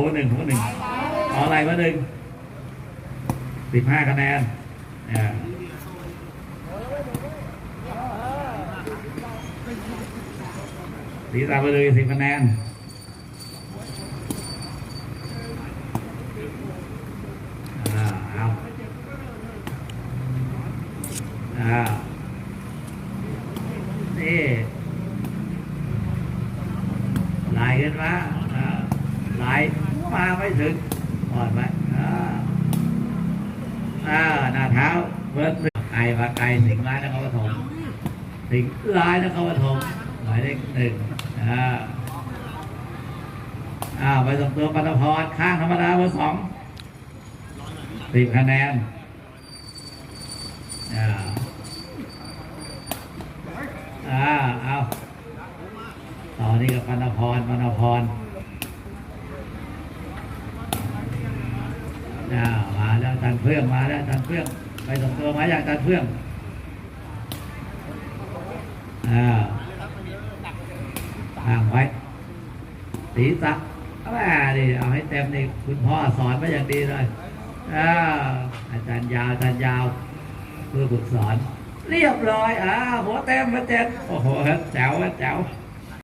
หัวหนึ่งหัวหนึ่งขออะไรหัวหนึ่งสิบห้าคะแนนสีตาไปเลยสิบคะแนนอ่าเนี่ไหลขึ้นมาอ่าไหล มาไม่ถึงอ่อนไหมอ่าอ่าหน้าเท้าเบิร์ดไก่มาไก่สิงร้ายนครปฐมสิงร้ายนครปฐมหมายเลขหนึ่งอ่าอ่าไปส่งตัวปัตพรข้างธรรมดาเบอร์สองสิบคะแนนอ่าอ่าเอาต่อนี่กับปันพรปันพร อ่ามาแล้วตันเพื่องมาแล้วตันเพื่องไปส่งตัวมาอย่างตันเพื่องอ่าห่างไว้สีสักแม่ดิเอาให้เต็มนี่คุณพ่อสอนมาอย่างดีเลยอ่าอาจารย์ยาวอาจารย์ยาวเพื่อฝึกสอน เรียบร้อยอ่าหัวเต็มหัวเต็มโอ้โหแจ๋วแจ๋ว